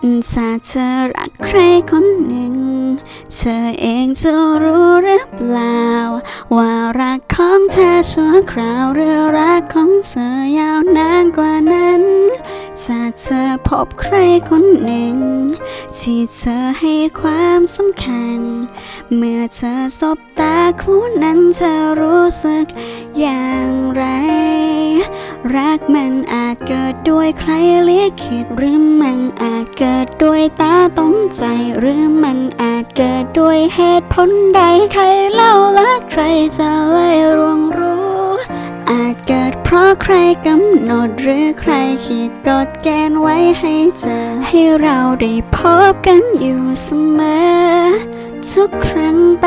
ถ้าเธอรักใครคนหนึ่ง เธอเองจะรู้หรือเปล่า ว่ารักของเธอชั่วคราวหรือรักของเธอยาวนานกว่านั้นถ้าเธอพบใครคนหนึ่ง ที่เธอให้ความสำคัญ เมื่อเธอสบตาคู่นั้นเธอรู้สึกอย่าง รักมันอาจเกิดด้วยใครลิขิตหรือมันอาจเกิดด้วยตาต้องใจ หรือมันอาจเกิดด้วยเหตุผลใดใครเล่าและใครจะเลยรวงรู้ อาจเกิดเพราะใครกำหนดหรือใครขีดกฎเกณฑ์ไว้ให้เจอ ให้เราได้พบกันอยู่เสมอ ทุกครั้งไป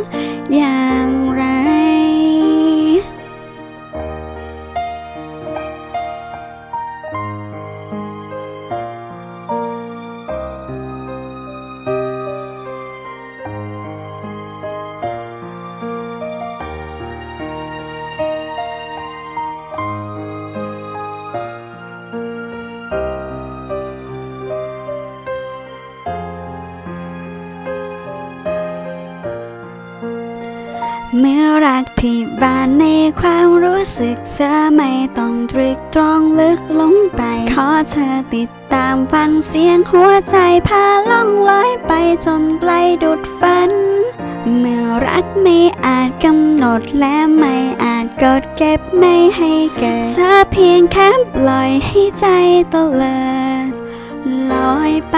เมื่อรักพี่บานในความรู้สึกเธอไม่ต้องตรึกตรองลึกลงไป ขอเธอติดตามฟังเสียงหัวใจพาล่องลอยไปจนไกลดุดฝัน เมื่อรักไม่อาจกำหนดและไม่อาจกดเก็บไม่ให้เกิดเธอเพียงแค่ปล่อยให้ใจตะเลิดลอยไป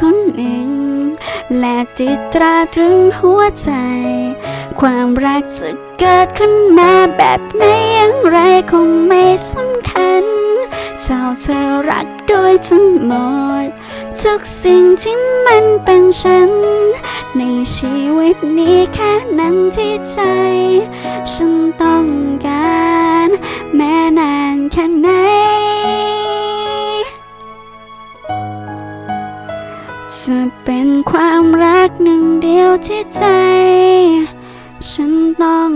คนหนึ่ง และติดตราตรึงหัวใจ ความรักจะเกิดขึ้นมาแบบไหนอย่างไรคงไม่สำคัญเจ้าเธอรักโดยทั้งหมด ทุกสิ่งที่มันเป็นฉัน ในชีวิตนี้แค่นั้นที่ใจ ฉันต้องการ จะเป็นความรักหนึ่งเดียวที่ใจ ฉันต้อง